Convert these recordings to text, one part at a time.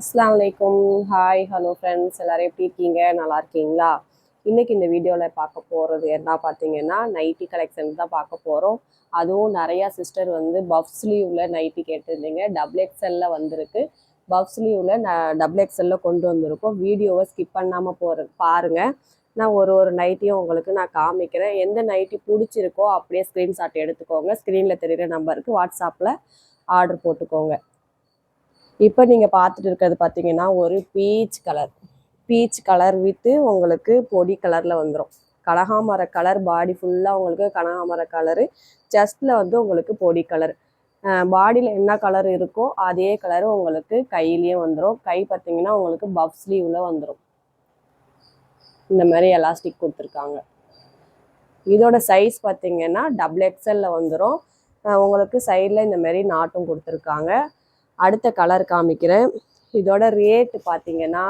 அஸ்லாம் வலைக்கும் hi hello friends எல்லோரும் எப்படி இருக்கீங்க? நல்லா இருக்கீங்களா? இன்னைக்கு இந்த வீடியோவில் பார்க்க போகிறது என்ன பார்த்தீங்கன்னா நைட்டி கலெக்ஷன் தான் பார்க்க போகிறோம் அதுவும் நிறையா சிஸ்டர் வந்து பஃப் ஸ்லீவில் நைட்டி கேட்டிருந்தீங்க. டபுள் எக்ஸ்எல்ல வந்திருக்கு. பஃப் ஸ்லீவில் நான் டபுள் எக்ஸ்எல்ல கொண்டு வந்திருக்கோம். வீடியோவை ஸ்கிப் பண்ணாமல் போகிற பாருங்கள் நான் ஒரு ஒரு நைட்டியும் உங்களுக்கு நான் காமிக்கிறேன். எந்த நைட்டி பிடிச்சிருக்கோ அப்படியே ஸ்க்ரீன்ஷாட் எடுத்துக்கோங்க. ஸ்க்ரீனில் தெரிகிற நம்பருக்கு வாட்ஸ்அப்பில் ஆர்டர் போட்டுக்கோங்க. இப்போ நீங்கள் பார்த்துட்டு இருக்கிறது பார்த்தீங்கன்னா ஒரு peach colour peach colour with உங்களுக்கு பொடி கலரில் வந்துடும் கனகாமர கலர் பாடி ஃபுல்லாக உங்களுக்கு கனகாமர கலரு செஸ்ட்டில் வந்து உங்களுக்கு பொடி கலர் பாடியில் என்ன கலர் இருக்கோ அதே கலர் உங்களுக்கு கையிலேயே வந்துடும் கை பார்த்தீங்கன்னா உங்களுக்கு பஃப் ஸ்லீவில் வந்துடும் இந்த மாதிரி எலாஸ்டிக் கொடுத்துருக்காங்க. இதோட சைஸ் பார்த்தீங்கன்னா டபுள் எக்ஸலில் வந்துடும் உங்களுக்கு சைடில் இந்த மாதிரி நாட்டும் கொடுத்துருக்காங்க. அடுத்த கலர் காமிக்கிறேன். இதோட ரேட்டு பார்த்தீங்கன்னா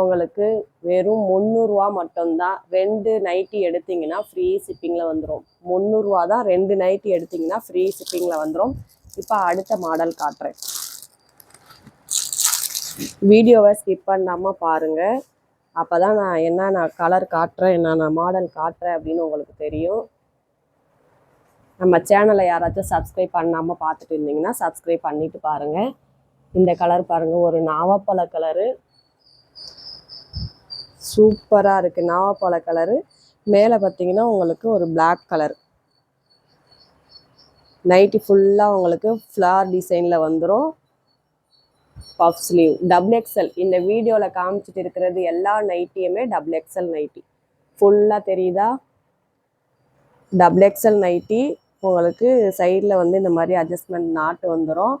உங்களுக்கு வெறும் முந்நூறுரூவா மட்டும்தான். ரெண்டு நைட்டி எடுத்தீங்கன்னா ஃப்ரீ ஷிப்பிங்கில் வந்துடும் முந்நூறுரூவா தான் ரெண்டு நைட்டி எடுத்தீங்கன்னா ஃப்ரீ ஷிப்பிங்கில் வந்துடும் இப்போ அடுத்த மாடல் காட்டுறேன். வீடியோவை ஸ்கிப் பண்ணாமல் பாருங்கள் அப்போ தான் நான் என்னென்ன கலர் காட்டுறேன் என்னென்ன மாடல் காட்டுறேன் அப்படின்னு உங்களுக்கு தெரியும். நம்ம சேனலை யாராச்சும் சப்ஸ்கிரைப் பண்ணாமல் பார்த்துட்டு இருந்தீங்கன்னா சப்ஸ்கிரைப் பண்ணிட்டு பாருங்கள் இந்த கலர் பாருங்கள் ஒரு நாவப்பழ கலரு சூப்பராக இருக்குது நாவப்பழ கலரு மேலே பார்த்தீங்கன்னா உங்களுக்கு ஒரு பிளாக் கலர் நைட்டி ஃபுல்லாக உங்களுக்கு ஃப்ளார் டிசைனில் வந்துடும் பஃப் ஸ்லீவ் டபுள் எக்ஸல் இந்த வீடியோவில் காமிச்சிட்டு இருக்கிறது எல்லா நைட்டியுமே டபுள் எக்ஸல் நைட்டி ஃபுல்லாக தெரியுதா? டபுள் எக்ஸல் நைட்டி உங்களுக்கு சைடில் வந்து இந்த மாதிரி அட்ஜஸ்ட்மெண்ட் நாட்டு வந்துடும்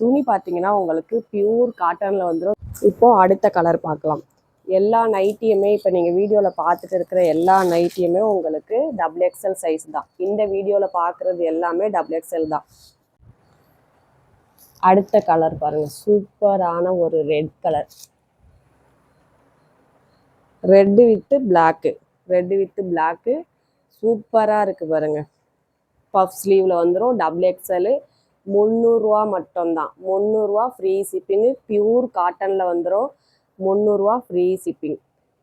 துணி பார்த்தீங்கன்னா உங்களுக்கு பியூர் காட்டனில் வந்துடும் இப்போது அடுத்த கலர் பார்க்கலாம். எல்லா நைட்டியுமே இப்போ நீங்கள் வீடியோவில் பார்த்துட்டு இருக்கிற எல்லா நைட்டியுமே உங்களுக்கு டபுள் எக்ஸ்எல் சைஸ் தான். இந்த வீடியோவில் பார்க்குறது எல்லாமே டபுள் எக்ஸ்எல் தான். அடுத்த கலர் பாருங்கள் சூப்பரான ஒரு red colour red with black red with black சூப்பராக இருக்குது பாருங்கள் பஃப் ஸ்லீவில் வந்துடும் டபுள் எக்ஸ்எலு முந்நூறுரூவா மட்டும்தான். முந்நூறுரூவா ஃப்ரீ ஷிப்பிங்கு பியூர் காட்டனில் வந்துடும் முந்நூறுரூவா ஃப்ரீ ஷிப்பிங்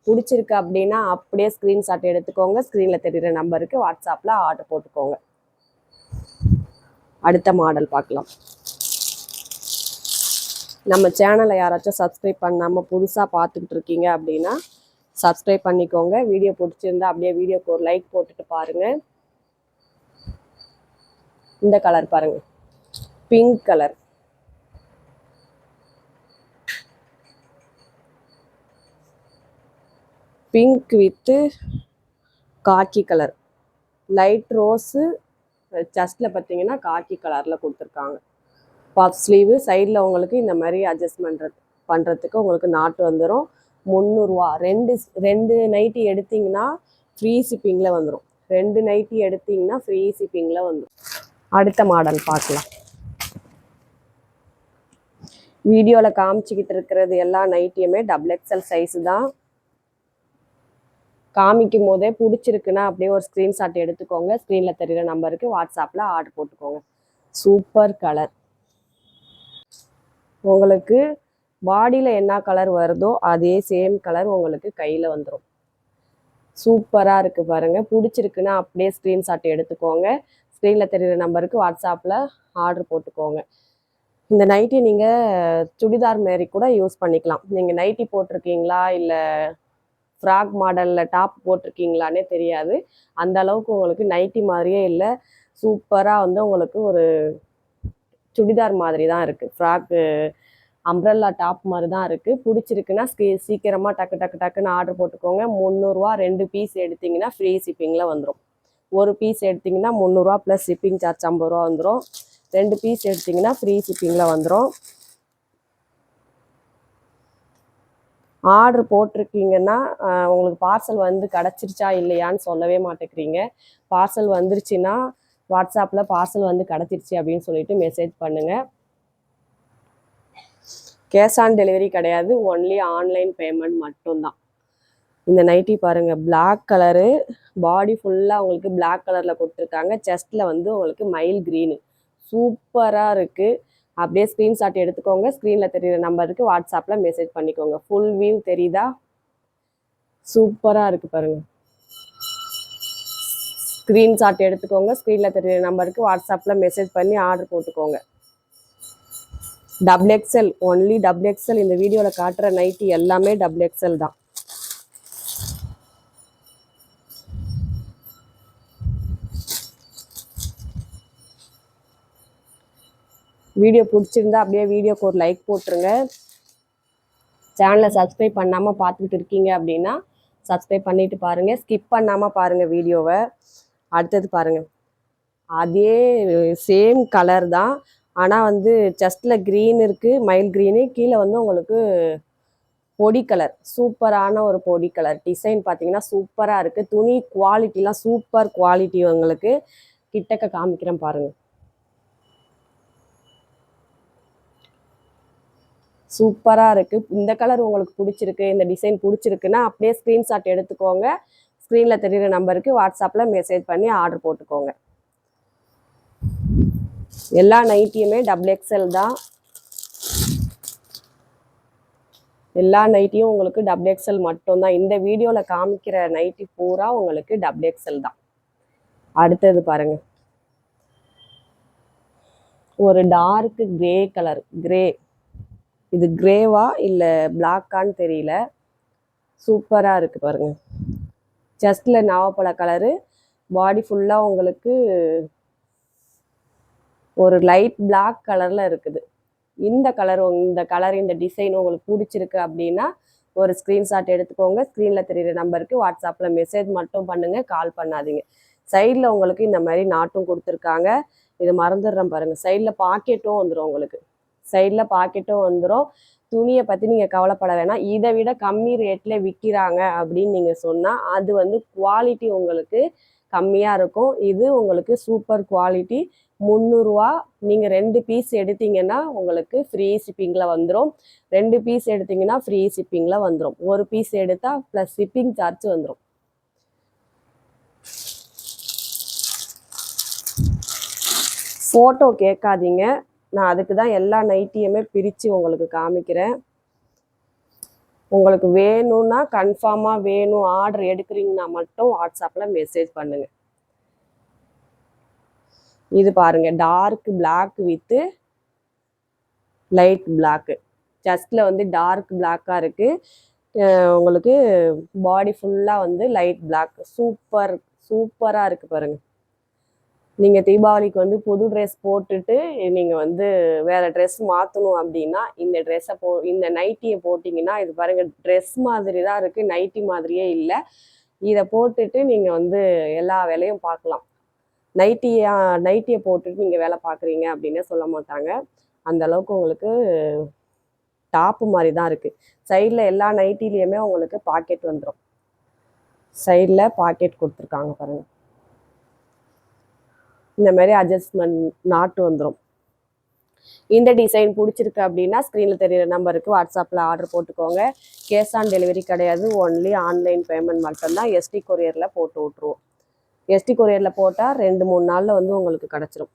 பிடிச்சிருக்கு அப்படின்னா அப்படியே ஸ்க்ரீன்ஷாட் எடுத்துக்கோங்க. ஸ்க்ரீனில் தெரிகிற நம்பருக்கு வாட்ஸ்அப்பில் ஆர்டர் போட்டுக்கோங்க. அடுத்த மாடல் பார்க்கலாம். நம்ம சேனலை யாராச்சும் சப்ஸ்கிரைப் பண்ணாமல் புதுசாக பார்த்துக்கிட்டு இருக்கீங்க அப்படின்னா சப்ஸ்கிரைப் பண்ணிக்கோங்க. வீடியோ பிடிச்சிருந்தா அப்படியே வீடியோக்கு ஒரு லைக் போட்டுட்டு பாருங்கள் இந்த கலர் பாருங்க. Pink colour pink with khaki colour light rose செஸ்டில் பார்த்தீங்கன்னா காக்கி கலரில் கொடுத்துருக்காங்க. பாப் ஸ்லீவு சைடில் உங்களுக்கு இந்த மாதிரி அட்ஜஸ்ட்மெண்ட் பண்ணுறதுக்கு உங்களுக்கு நாட்டு வந்துடும் முந்நூறுரூவா ரெண்டு ரெண்டு நைட்டி எடுத்தீங்கன்னா ஃப்ரீ ஷிப்பிங்கில் வந்துடும் ரெண்டு நைட்டி எடுத்தீங்கன்னா ஃப்ரீ ஷிப்பிங்கில் வந்துடும் அடுத்த மாடல் பார்க்கலாம். வீடியோவில் காமிச்சிக்கிட்டு இருக்கிறது எல்லா நைட்டியுமே டபுள் எக்ஸல் சைஸு தான். காமிக்கும் போதே பிடிச்சிருக்குன்னா அப்படியே ஒரு ஸ்க்ரீன்ஷாட் எடுத்துக்கோங்க. ஸ்க்ரீனில் தெரிகிற நம்பருக்கு வாட்ஸ்அப்பில் ஆர்டர் போட்டுக்கோங்க. சூப்பர் கலர் உங்களுக்கு பாடியில் என்ன கலர் வருதோ அதே சேம் கலர் உங்களுக்கு கையில் வந்துடும் சூப்பராக இருக்குது பாருங்கள் பிடிச்சிருக்குன்னா அப்படியே ஸ்க்ரீன்ஷாட் எடுத்துக்கோங்க. ஸ்க்ரீனில் தெரிகிற நம்பருக்கு வாட்ஸ்அப்பில் ஆர்டர் போட்டுக்கோங்க. இந்த நைட்டி நீங்கள் சுடிதார் மாரி கூட யூஸ் பண்ணிக்கலாம். நீங்கள் நைட்டி போட்டிருக்கீங்களா? இல்லை ஃப்ராக் மாடலில் டாப் போட்டிருக்கீங்களானே தெரியாது. அந்த அளவுக்கு உங்களுக்கு நைட்டி மாதிரியே இல்லை. சூப்பராக வந்து உங்களுக்கு ஒரு சுடிதார் மாதிரி தான் இருக்குது ஃப்ராக்கு அம்ப்ரல்லா டாப் மாதிரி தான் இருக்குது பிடிச்சிருக்குன்னா ஸ்கீ சீக்கிரமாக டக்கு டக்கு டக்குன்னு ஆர்டர் போட்டுக்கோங்க. முந்நூறுரூவா ரெண்டு பீஸ் எடுத்தீங்கன்னா ஃப்ரீ ஷிப்பிங்கில் வந்துடும் ஒரு பீஸ் எடுத்தீங்கன்னா முந்நூறுரூவா ப்ளஸ் ஷிப்பிங் சார்ஜ் ஐம்பது ரூபா வந்துடும் ரெண்டு பீஸ் எடுத்தீங்கன்னா ஃப்ரீ ஷிப்பிங்கில் வந்துடும் ஆர்டர் போட்டிருக்கீங்கன்னா உங்களுக்கு பார்சல் வந்து கிடச்சிருச்சா இல்லையான்னு சொல்லவே மாட்டேங்கிறீங்க. பார்சல் வந்துருச்சுன்னா வாட்ஸ்அப்பில் பார்சல் வந்து கிடச்சிருச்சு அப்படின்னு சொல்லிட்டு மெசேஜ் பண்ணுங்கள் கேஷ் ஆன் டெலிவரி கிடையாது ஒன்லி ஆன்லைன் பேமெண்ட் மட்டும்தான். இந்த நைட்டி பாருங்க பிளாக் கலரு பாடி ஃபுல்லாக உங்களுக்கு பிளாக் கலரில் கொடுத்துருக்காங்க. செஸ்ட்டில் வந்து உங்களுக்கு மயில் க்ரீனு சூப்பராக இருக்குது அப்படியே ஸ்க்ரீன்ஷாட் எடுத்துக்கோங்க. ஸ்க்ரீனில் தெரியுற நம்பருக்கு வாட்ஸ்அப்பில் மெசேஜ் பண்ணிக்கோங்க. ஃபுல் வியூ தெரியுதா? சூப்பராக இருக்குது பாருங்கள் ஸ்க்ரீன்ஷாட் எடுத்துக்கோங்க. ஸ்க்ரீனில் தெரியுற நம்பருக்கு வாட்ஸ்அப்பில் மெசேஜ் பண்ணி ஆர்டர் போட்டுக்கோங்க. Double XL only double XL இந்த வீடியோவில் காட்டுற நைட்டி எல்லாமே டபுள் எக்ஸ்எல் தான். வீடியோ பிடிச்சிருந்தா அப்படியே வீடியோக்கு ஒரு லைக் போட்டுருங்க. சேனலை சப்ஸ்கிரைப் பண்ணாமல் பார்த்துக்கிட்டு இருக்கீங்க அப்படின்னா சப்ஸ்கிரைப் பண்ணிட்டு பாருங்கள் ஸ்கிப் பண்ணாமல் பாருங்கள் வீடியோவை. அடுத்தது பாருங்கள் அதே சேம் கலர் தான். ஆனால் வந்து செஸ்ட்டில் க்ரீன் இருக்குது மயில் க்ரீனு கீழே வந்து உங்களுக்கு பொடி கலர் சூப்பரான ஒரு பொடி கலர் டிசைன் பார்த்தீங்கன்னா சூப்பராக இருக்குது துணி குவாலிட்டிலாம் சூப்பர் குவாலிட்டி உங்களுக்கு. கிட்டக்க காமிக்கிறேன் பாருங்கள் சூப்பராக இருக்குது இந்த கலர் உங்களுக்கு பிடிச்சிருக்கு இந்த டிசைன் பிடிச்சிருக்குன்னா அப்படியே ஸ்க்ரீன்ஷாட் எடுத்துக்கோங்க. ஸ்க்ரீனில் தெரிகிற நம்பருக்கு வாட்ஸ்அப்பில் மெசேஜ் பண்ணி ஆர்டர் போட்டுக்கோங்க. எல்லா நைட்டியுமே டபுள் எக்ஸ்எல் தான். எல்லா நைட்டியும் உங்களுக்கு டபுள் எக்ஸ்எல் மட்டும்தான். இந்த வீடியோவில் காமிக்கிற நைட்டி பூரா உங்களுக்கு டபுள் எக்ஸ்எல் தான். அடுத்தது பாருங்கள் ஒரு டார்க் கிரே கலர் கிரே இது கிரேவா இல்லை பிளாக்கான்னு தெரியல. சூப்பராக இருக்குது பாருங்கள் செஸ்டில் நாவப்பழ கலரு பாடி ஃபுல்லாக உங்களுக்கு ஒரு லைட் பிளாக் கலரில் இருக்குது. இந்த கலர் இந்த கலர் இந்த டிசைன் உங்களுக்கு பிடிச்சிருக்கு அப்படின்னா ஒரு ஸ்க்ரீன்ஷாட் எடுத்துக்கோங்க. ஸ்க்ரீனில் தெரிகிற நம்பருக்கு வாட்ஸ்அப்பில் மெசேஜ் மட்டும் பண்ணுங்கள் கால் பண்ணாதீங்க. சைடில் உங்களுக்கு இந்த மாதிரி நாட்டும் கொடுத்துருக்காங்க. இது மறந்துடுறேன் பாருங்கள் சைடில் பாக்கெட்டும் வந்துடும் உங்களுக்கு. சைடில் பாக்கெட்டும் வந்துடும் துணியை பற்றி நீங்கள் கவலைப்பட வேணாம். இதை விட கம்மி ரேட்டில் விற்கிறாங்க அப்படின்னு நீங்கள் சொன்னால் அது வந்து குவாலிட்டி உங்களுக்கு கம்மியாக இருக்கும். இது உங்களுக்கு சூப்பர் குவாலிட்டி முந்நூறுரூவா நீங்கள் ரெண்டு பீஸ் எடுத்தீங்கன்னா உங்களுக்கு ஃப்ரீ ஷிப்பிங்கில் வந்துடும் ரெண்டு பீஸ் எடுத்தீங்கன்னா ஃப்ரீ ஷிப்பிங்கில் வந்துடும் ஒரு பீஸ் எடுத்தால் ப்ளஸ் ஷிப்பிங் சார்ஜ் வந்துடும் ஃபோட்டோ கேட்காதீங்க. நான் அதுக்கு தான் எல்லா நைட்டியுமே பிரித்து உங்களுக்கு காமிக்கிறேன். உங்களுக்கு வேணும்னா கன்ஃபார்மாக வேணும் ஆர்டர் எடுக்கிறீங்கன்னா மட்டும் வாட்ஸ்அப்பில் மெசேஜ் பண்ணுங்கள் இது பாருங்க dark black with light black ஜஸ்டில் வந்து டார்க் பிளாக்காக இருக்குது உங்களுக்கு பாடி ஃபுல்லாக வந்து லைட் பிளாக் சூப்பர் சூப்பராக இருக்குது பாருங்கள் நீங்கள் தீபாவளிக்கு வந்து புது ட்ரெஸ் போட்டுட்டு நீங்கள் வந்து வேறு ட்ரெஸ் மாற்றணும் அப்படின்னா இந்த ட்ரெஸ்ஸை போ இந்த நைட்டியை போட்டிங்கன்னா இது பாருங்கள் ட்ரெஸ் மாதிரி தான் இருக்குது நைட்டி மாதிரியே இல்லை. இதை போட்டுட்டு நீங்கள் வந்து எல்லா வேலையும் பார்க்கலாம். நைட்டியா நைட்டியை போட்டுட்டு நீங்கள் வேலை பார்க்குறீங்க அப்படின்னே சொல்ல மாட்டாங்க. அந்த அளவுக்கு உங்களுக்கு டாப்பு மாதிரி தான் இருக்குது சைடில் எல்லா நைட்டிலையுமே உங்களுக்கு பாக்கெட் வந்துடும் சைடில் பாக்கெட் கொடுத்துருக்காங்க பாருங்கள் இந்த மாதிரி அட்ஜஸ்ட்மெண்ட் நாட்டு வந்துடும் இந்த டிசைன் பிடிச்சிருக்கு அப்படின்னா ஸ்க்ரீனில் தெரியிற நம்பருக்கு வாட்ஸ்அப்பில் ஆர்டர் போட்டுக்கோங்க. கேஷ் ஆன் டெலிவரி கிடையாது. ஒன்லி ஆன்லைன் பேமெண்ட் மட்டும்தான் எஸ்டி கொரியரில் போட்டு விட்ருவோம் எஸ்டி கொரியரில் போட்டால் ரெண்டு மூணு நாளில் வந்து உங்களுக்கு கிடச்சிரும்.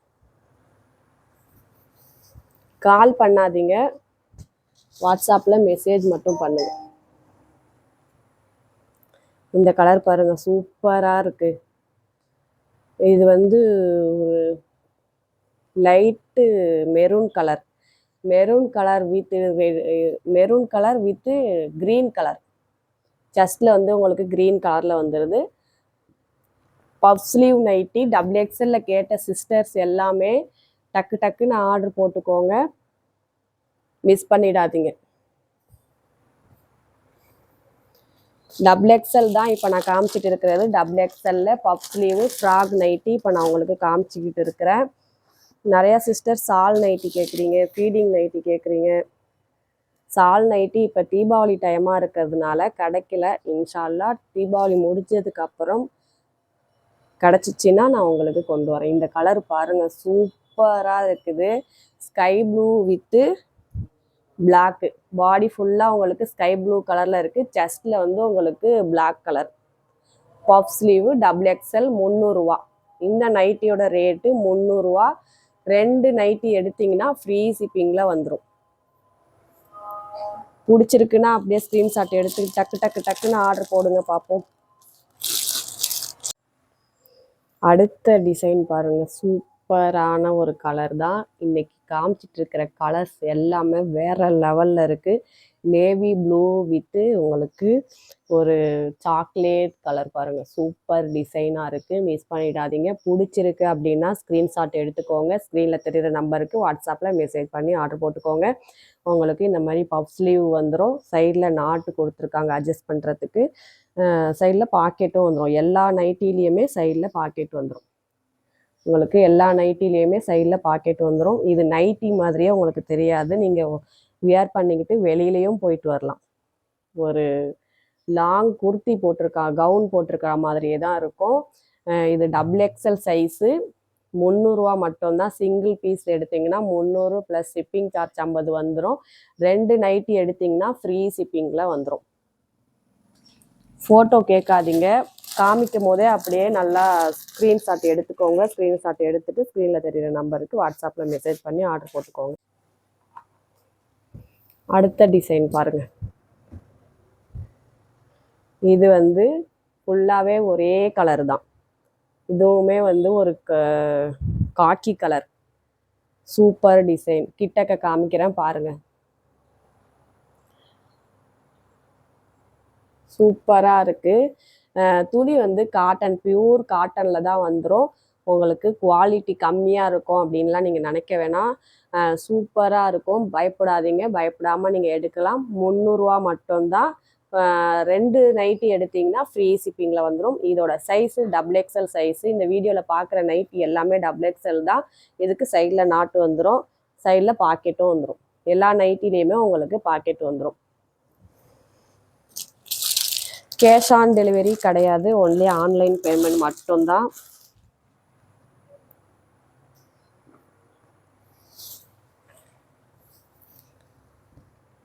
கால் பண்ணாதீங்க. வாட்ஸ்அப்பில் மெசேஜ் மட்டும் பண்ணுங்கள் இந்த கலர் பாருங்கள் சூப்பராக இருக்குது இது வந்து ஒரு light maroon colour. Maroon colour with maroon colour with green colour. செஸ்டில் வந்து உங்களுக்கு க்ரீன் கலரில் வந்துடுது பஃப் ஸ்லீவ் நைட்டி டபுள் எக்ஸ்எல்ல கேட்ட சிஸ்டர்ஸ் எல்லாமே டக்கு டக்குன்னு ஆர்டர் போட்டுக்கோங்க. மிஸ் பண்ணிடாதீங்க. டபுள் எக்ஸ்எல் தான் இப்போ நான் காமிச்சிட்டு இருக்கிறது. டபுள் எக்ஸ்எல்ல பப் ஸ்லீவு ஃப்ராக் நைட்டி இப்போ நான் உங்களுக்கு காமிச்சிக்கிட்டு இருக்கிறேன். நிறையா சிஸ்டர் சால் நைட்டி கேட்குறீங்க ஃபீடிங் நைட்டி கேட்குறீங்க சால் நைட்டி இப்போ தீபாவளி டைமாக இருக்கிறதுனால கிடைக்கல. இன்ஷால்லா தீபாவளி முடிஞ்சதுக்கப்புறம் கிடச்சிச்சின்னா நான் உங்களுக்கு கொண்டு வரேன். இந்த கலர் பாருங்கள் சூப்பராக இருக்குது. Sky blue with black body ஃபுல்லாக உங்களுக்கு ஸ்கை ப்ளூ கலரில் இருக்குது செஸ்ட்டில் வந்து உங்களுக்கு black colour puff sleeve double XL முந்நூறுரூவா இந்த நைட்டியோட ரேட்டு முந்நூறுரூவா ரெண்டு நைட்டி எடுத்தீங்கன்னா ஃப்ரீ ஷிப்பிங்கில் வந்துடும் பிடிச்சிருக்குன்னா அப்படியே ஸ்க்ரீன்ஷாட் எடுத்து டக்கு டக்கு டக்குன்னு ஆர்டர் போடுங்க பார்ப்போம் அடுத்த டிசைன் பாருங்கள் சூப் சூப்பரான ஒரு கலர் தான். இன்னைக்கு காமிச்சிட்டு இருக்கிற கலர்ஸ் எல்லாமே வேற லெவல்ல இருக்கு. நேவி ப்ளூ வித்து உங்களுக்கு ஒரு சாக்லேட் கலர் பாருங்க. சூப்பர் டிசைனாக இருக்குது மிஸ் பண்ணிடாதீங்க. பிடிச்சிருக்கு அப்படின்னா ஸ்க்ரீன்ஷாட் எடுத்துக்கோங்க. ஸ்க்ரீனில் தெரியுற நம்பருக்கு வாட்ஸ்அப்பில் மெசேஜ் பண்ணி ஆர்டர் போட்டுக்கோங்க. உங்களுக்கு இந்த மாதிரி பஃப் ஸ்லீவ் வந்துடும் சைடில் நாட்டு கொடுத்துருக்காங்க அட்ஜஸ்ட் பண்ணுறதுக்கு சைடில் பாக்கெட்டும் வந்துடும் எல்லா நைட்டிலையுமே சைடில் பாக்கெட் வந்துடும் உங்களுக்கு எல்லா நைட்டிலையுமே சைடில் பாக்கெட் வந்துடும் இது நைட்டி மாதிரியே உங்களுக்கு தெரியாது. நீங்கள் வியர் பண்ணிக்கிட்டு வெளியிலையும் போயிட்டு வரலாம். ஒரு லாங் குர்த்தி போட்டிருக்கா கவுன் போட்டிருக்கிற மாதிரியே தான் இருக்கும். இது டபுள் எக்ஸல் சைஸு முந்நூறுரூவா மட்டும்தான் சிங்கிள் பீஸ் எடுத்தீங்கன்னா முந்நூறு ப்ளஸ் ஷிப்பிங் சார்ஜ் ஐம்பது வந்துடும் ரெண்டு நைட்டி எடுத்தீங்கன்னா ஃப்ரீ ஷிப்பிங்கில் வந்துடும் ஃபோட்டோ கேட்காதீங்க. காமிக்கும் போதே அப்படியே நல்லா ஸ்க்ரீன்ஷாட் எடுத்துக்கோங்க. ஸ்க்ரீன்ஷாட் எடுத்துட்டு ஸ்க்ரீனில் தெரியுற நம்பருக்கு வாட்ஸ்அப்பில் மெசேஜ் பண்ணி ஆர்டர் போட்டுக்கோங்க. அடுத்த டிசைன் பாருங்கள் இது வந்து ஃபுல்லாகவே ஒரே கலர் தான். இதுவுமே வந்து ஒரு க- காக்கி கலர் சூப்பர் டிசைன் கிட்டக்க காமிக்கிறேன் பாருங்கள் சூப்பராக இருக்குது துணி வந்து காட்டன் பியூர் காட்டனில் தான் வந்துடும் உங்களுக்கு குவாலிட்டி கம்மியாக இருக்கும் அப்படின்லாம் நீங்கள் நினைக்க வேணாம். சூப்பராக இருக்கும். பயப்படாதீங்க. பயப்படாமல் நீங்கள் எடுக்கலாம். முந்நூறுரூவா மட்டும்தான். ரெண்டு நைட்டி எடுத்தீங்கன்னா ஃப்ரீ ஷிப்பிங்கில் வந்துடும் இதோட சைஸு டபுள் எக்ஸல் சைஸு இந்த வீடியோவில் பார்க்குற நைட்டி எல்லாமே டபுள் எக்ஸல் தான். இதுக்கு சைடில் நாட்டு வந்துடும் சைடில் பாக்கெட்டும் வந்துடும் எல்லா நைட்டிலையுமே உங்களுக்கு பாக்கெட் வந்துடும் கேஷ் ஆன் டெலிவரி கிடையாது. ஒன்லி ஆன்லைன் பேமெண்ட் மட்டும்தான்.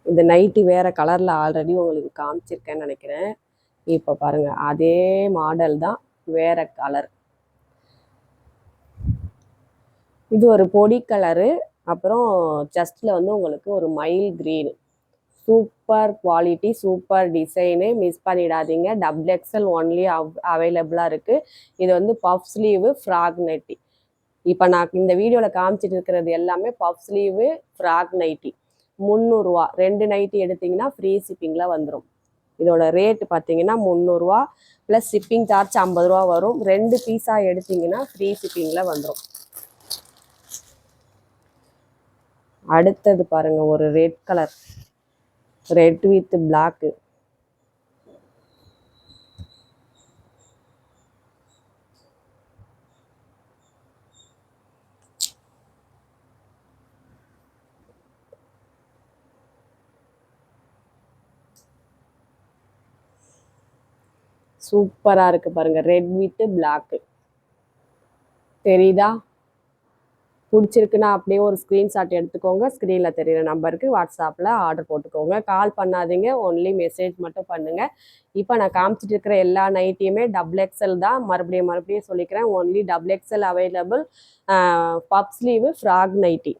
இந்த நைட்டி வேற கலர்ல ஆல்ரெடி உங்களுக்கு காமிச்சிருக்கேன்னு நினைக்கிறேன். இப்போ பாருங்க அதே மாடல் தான் வேற கலர் இது ஒரு பொடி கலரு அப்புறம் செஸ்ட்ல வந்து உங்களுக்கு ஒரு மயில் green super quality super design. Miss பண்ணிடாதீங்க. டபுள் எக்ஸல் ஒன்லி அவ் அவைலபிளாக இருக்குது இது வந்து பஃப் ஸ்லீவு ஃப்ராக் நைட்டி இப்போ நான் இந்த வீடியோவில் காமிச்சிட்டு இருக்கிறது எல்லாமே பஃப் ஸ்லீவு ஃப்ராக் நைட்டி முந்நூறுரூவா ரெண்டு நைட்டி எடுத்தீங்கன்னா ஃப்ரீ ஷிப்பிங்கில் வந்துடும் இதோட ரேட் பார்த்தீங்கன்னா முந்நூறுரூவா ப்ளஸ் ஷிப்பிங் சார்ஜ் ஐம்பது ரூபா வரும். ரெண்டு பீஸாக எடுத்தீங்கன்னா ஃப்ரீ ஷிப்பிங்கில் வந்துடும் அடுத்தது பாருங்கள் ஒரு red colour red with black சூப்பராக இருக்கு பாருங்க. ரெட் வித் பிளாக்கு தெரியுதா? பிடிச்சிருக்குன்னா அப்படியே ஒரு ஸ்க்ரீன்ஷாட் எடுத்துக்கோங்க. ஸ்க்ரீனில் தெரியுற நம்பருக்கு வாட்ஸ்அப்பில் ஆர்டர் போட்டுக்கோங்க. கால் பண்ணாதீங்க. ஒன்லி மெசேஜ் மட்டும் பண்ணுங்கள் இப்போ நான் காமிச்சிட்டு இருக்கிற எல்லா நைட்டியுமே டபுள் எக்ஸல் தான். மறுபடியும் மறுபடியும் சொல்லிக்கிறேன். Only double XL available puff sleeve frock nightie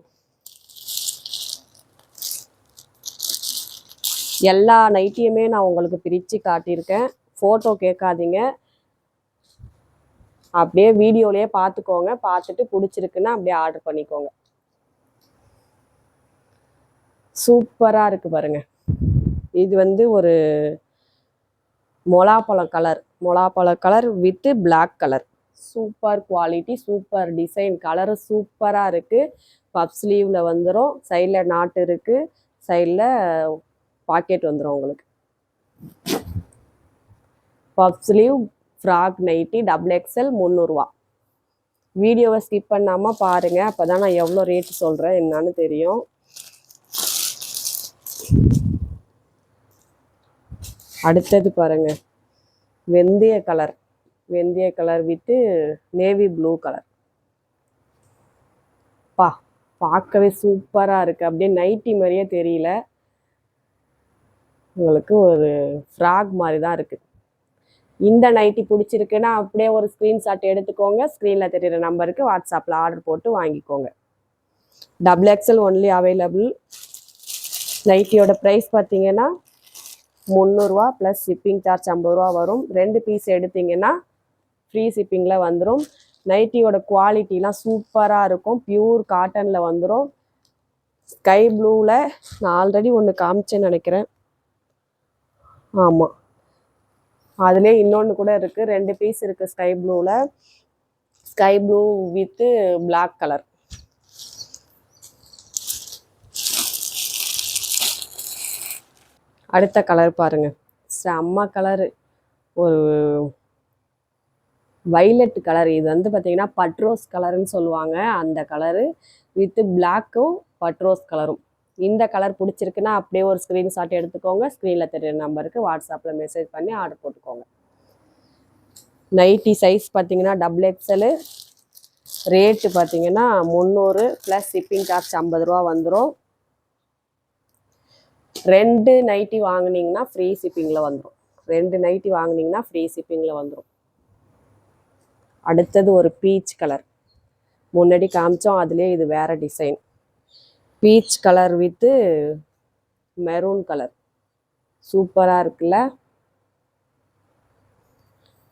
எல்லா நைட்டியுமே நான் உங்களுக்கு பிரித்து காட்டியிருக்கேன். ஃபோட்டோ கேட்காதீங்க. அப்படியே வீடியோலயே பார்த்துக்கோங்க பார்த்துட்டு பிடிச்சிருக்குன்னா அப்படியே ஆர்டர் பண்ணிக்கோங்க. சூப்பராக இருக்கு பாருங்க. இது வந்து ஒரு மொளாப்பழம் colour மொளாப்பழம் colour with black colour super quality super design colour சூப்பராக இருக்குது பப் ஸ்லீவில் வந்துடும் சைடில் நாட்டு இருக்குது சைடில் பாக்கெட் வந்துடும் உங்களுக்கு. Puff sleeve frock nightie double XL முந்நூறுரூவா வீடியோவை ஸ்கிப் பண்ணாமல் பாருங்கள் அப்போ தான் நான் எவ்வளோ ரேட் சொல்கிறேன் என்னன்னு தெரியும். அடுத்தது பாருங்கள் வெந்தய கலர் வெந்தய colour with navy blue colour பா பார்க்கவே சூப்பராக இருக்குது அப்படியே நைட்டி மாதிரியே தெரியல. உங்களுக்கு ஒரு ஃப்ராக் மாதிரி தான் இருக்குது இந்த நைட்டி பிடிச்சிருக்குன்னா அப்படியே ஒரு ஸ்க்ரீன்ஷாட் எடுத்துக்கோங்க. ஸ்க்ரீனில் தெரியுற நம்பருக்கு வாட்ஸ்அப்பில் ஆர்டர் போட்டு வாங்கிக்கோங்க. டபுள் எக்ஸல் ஒன்லி அவைலபிள் நைட்டியோட ப்ரைஸ் பார்த்தீங்கன்னா முந்நூறுரூவா ப்ளஸ் ஷிப்பிங் சார்ஜ் ஐம்பது ரூபா வரும். ரெண்டு பீஸ் எடுத்தீங்கன்னா ஃப்ரீ ஷிப்பிங்கில் வந்துடும் நைட்டியோட குவாலிட்டிலாம் சூப்பராக இருக்கும். பியூர் காட்டனில் வந்துடும் ஸ்கை ப்ளூவில் நான் ஆல்ரெடி ஒன்று காமிச்சேன்னு நினைக்கிறேன். ஆமாம் அதுலேயே இன்னொன்று கூட இருக்குது ரெண்டு பீஸ் இருக்குது ஸ்கை ப்ளூவில் sky blue with black colour அடுத்த கலர் பாருங்கள் செம்ம கலரு ஒரு வைலட் கலர் இது வந்து பார்த்தீங்கன்னா பட்ரோஸ் கலருன்னு சொல்லுவாங்க. அந்த கலரு வித்து பிளாக்கும் பட்ரோஸ் கலரும் இந்த கலர் பிடிச்சிருக்குன்னா அப்படியே ஒரு ஸ்க்ரீன்ஷாட் எடுத்துக்கோங்க. ஸ்க்ரீனில் தெரியுற நம்பருக்கு வாட்ஸ்அப்பில் மெசேஜ் பண்ணி ஆர்டர் போட்டுக்கோங்க. நைட்டி சைஸ் பார்த்தீங்கன்னா டபுள் எக்ஸலு ரேட்டு பார்த்தீங்கன்னா முந்நூறு ப்ளஸ் ஷிப்பிங் சார்ஜ் ஐம்பது ரூபா வந்துடும் ரெண்டு நைட்டி வாங்கினீங்கன்னா ஃப்ரீ ஷிப்பிங்கில் வந்துடும் ரெண்டு நைட்டி வாங்கினீங்கன்னா ஃப்ரீ ஷிப்பிங்கில் வந்துடும் அடுத்தது ஒரு பீச் கலர் முன்னாடி காமிச்சோம் அதுலேயே இது வேறு design peach colour with maroon colour. சூப்பராக இருக்குல்ல?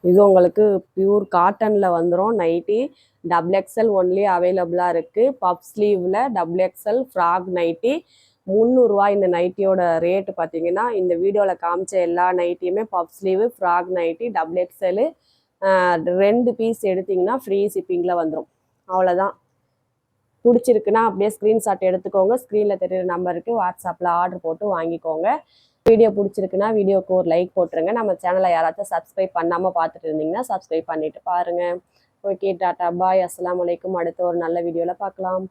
இது உங்களுக்கு பியூர் காட்டனில் வந்துடும் நைட்டி டபுள் எக்ஸ்எல் ஒன்லி அவைலபிளாக இருக்குது பப் ஸ்லீவில் டபுள் எக்ஸ்எல் ஃப்ராக் நைட்டி முந்நூறுரூவா இந்த நைட்டியோட ரேட்டு பார்த்தீங்கன்னா இந்த வீடியோவில் காமிச்ச எல்லா நைட்டியுமே puff sleeve frock nightie double XL ரெண்டு பீஸ் எடுத்திங்கன்னா ஃப்ரீ ஷிப்பிங்கில் வந்துடும் அவ்வளோதான் பிடிச்சிருக்குன்னா அப்படியே ஸ்க்ரீன்ஷாட் எடுத்துக்கோங்க. ஸ்க்ரீனில் தெரியுற நம்பருக்கு வாட்ஸ்அப்பில் ஆர்டர் போட்டு வாங்கிக்கோங்க. வீடியோ பிடிச்சிருக்குன்னா வீடியோக்கு ஒரு லைக் போட்டுருங்க. நம்ம சேனலை யாராச்சும் சப்ஸ்கிரைப் பண்ணாமல் பார்த்துட்டு இருந்தீங்கன்னா சப்ஸ்கிரைப் பண்ணிட்டு பாருங்கள் ஓகே டாட்டா பாய் அஸ்லாம் வலைக்கும் அடுத்த ஒரு நல்ல வீடியோவில் பார்க்கலாம்.